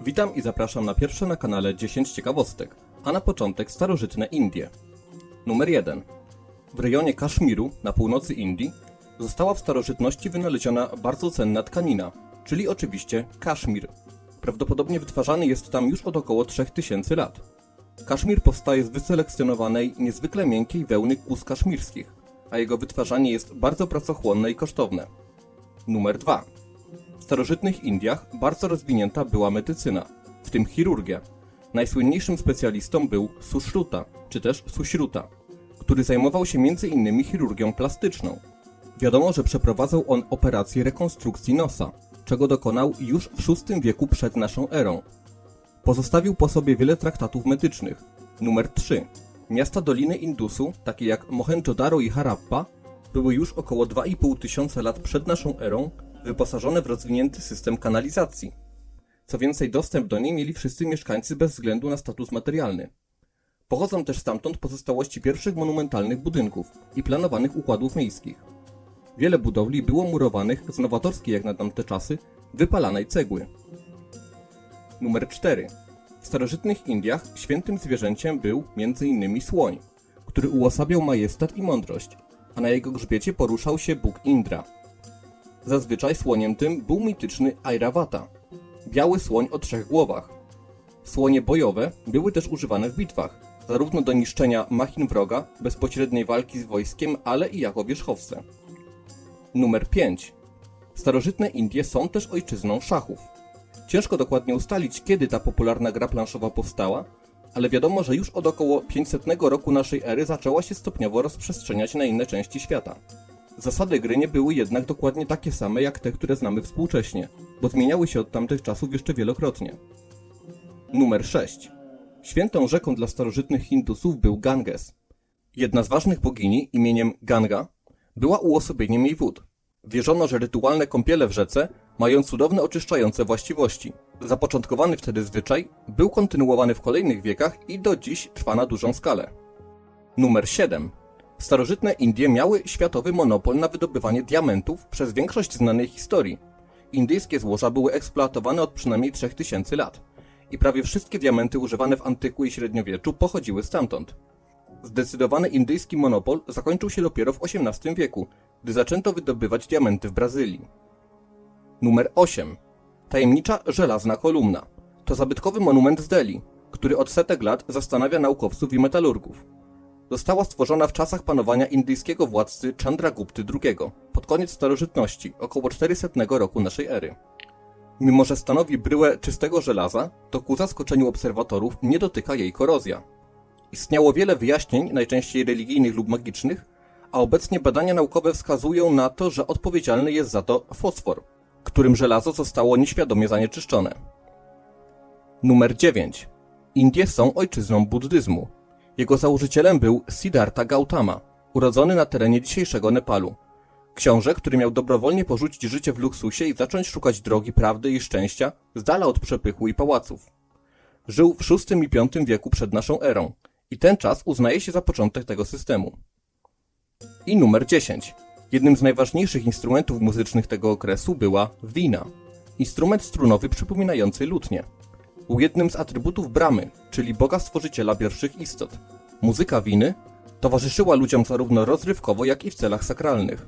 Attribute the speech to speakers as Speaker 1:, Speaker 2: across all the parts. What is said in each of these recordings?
Speaker 1: Witam i zapraszam na pierwsze na kanale 10 ciekawostek, a na początek starożytne Indie. Numer 1. W rejonie Kaszmiru na północy Indii została w starożytności wynaleziona bardzo cenna tkanina, czyli oczywiście kaszmir. Prawdopodobnie wytwarzany jest tam już od około 3000 lat. Kaszmir powstaje z wyselekcjonowanej, niezwykle miękkiej wełny kóz kaszmirskich, a jego wytwarzanie jest bardzo pracochłonne i kosztowne. Numer 2. Starożytnych Indiach bardzo rozwinięta była medycyna, w tym chirurgia. Najsłynniejszym specjalistą był Sushruta, czy też Suśruta, który zajmował się m.in. chirurgią plastyczną. Wiadomo, że przeprowadzał on operację rekonstrukcji nosa, czego dokonał już w VI wieku przed naszą erą. Pozostawił po sobie wiele traktatów medycznych. Numer 3. Miasta Doliny Indusu, takie jak Mohenjo-Daro i Harappa, były już około 2,5 tysiąca lat przed naszą erą wyposażone w rozwinięty system kanalizacji. Co więcej, dostęp do niej mieli wszyscy mieszkańcy bez względu na status materialny. Pochodzą też stamtąd pozostałości pierwszych monumentalnych budynków i planowanych układów miejskich. Wiele budowli było murowanych z nowatorskiej jak na tamte czasy wypalanej cegły. Numer 4. W starożytnych Indiach świętym zwierzęciem był m.in. słoń, który uosabiał majestat i mądrość, a na jego grzbiecie poruszał się Bóg Indra. Zazwyczaj słoniem tym był mityczny Airavata, biały słoń o trzech głowach. Słonie bojowe były też używane w bitwach, zarówno do niszczenia machin wroga, bezpośredniej walki z wojskiem, ale i jako wierzchowce. Numer 5. Starożytne Indie są też ojczyzną szachów. Ciężko dokładnie ustalić, kiedy ta popularna gra planszowa powstała, ale wiadomo, że już od około 500 roku naszej ery zaczęła się stopniowo rozprzestrzeniać na inne części świata. Zasady gry nie były jednak dokładnie takie same jak te, które znamy współcześnie, bo zmieniały się od tamtych czasów jeszcze wielokrotnie. Numer 6. Świętą rzeką dla starożytnych Hindusów był Ganges. Jedna z ważnych bogini imieniem Ganga była uosobieniem jej wód. Wierzono, że rytualne kąpiele w rzece mają cudowne oczyszczające właściwości. Zapoczątkowany wtedy zwyczaj był kontynuowany w kolejnych wiekach i do dziś trwa na dużą skalę. Numer 7. Starożytne Indie miały światowy monopol na wydobywanie diamentów przez większość znanej historii. Indyjskie złoża były eksploatowane od przynajmniej 3000 lat i prawie wszystkie diamenty używane w antyku i średniowieczu pochodziły stamtąd. Zdecydowany indyjski monopol zakończył się dopiero w XVIII wieku, gdy zaczęto wydobywać diamenty w Brazylii. Numer 8. Tajemnicza żelazna kolumna. To zabytkowy monument z Delhi, który od setek lat zastanawia naukowców i metalurgów. Została stworzona w czasach panowania indyjskiego władcy Chandragupty II, pod koniec starożytności, około 400 roku naszej ery. Mimo, że stanowi bryłę czystego żelaza, to ku zaskoczeniu obserwatorów nie dotyka jej korozja. Istniało wiele wyjaśnień, najczęściej religijnych lub magicznych, a obecnie badania naukowe wskazują na to, że odpowiedzialny jest za to fosfor, którym żelazo zostało nieświadomie zanieczyszczone. Numer 9. Indie są ojczyzną buddyzmu. Jego założycielem był Siddhartha Gautama, urodzony na terenie dzisiejszego Nepalu. Książę, który miał dobrowolnie porzucić życie w luksusie i zacząć szukać drogi prawdy i szczęścia z dala od przepychu i pałaców. Żył w VI i V wieku przed naszą erą i ten czas uznaje się za początek tego systemu. I numer 10. Jednym z najważniejszych instrumentów muzycznych tego okresu była wina. Instrument strunowy przypominający lutnię. Był jednym z atrybutów bramy, czyli boga stworzyciela pierwszych istot. Muzyka winy towarzyszyła ludziom zarówno rozrywkowo, jak i w celach sakralnych.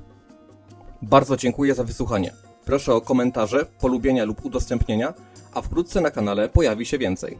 Speaker 1: Bardzo dziękuję za wysłuchanie. Proszę o komentarze, polubienia lub udostępnienia, a wkrótce na kanale pojawi się więcej.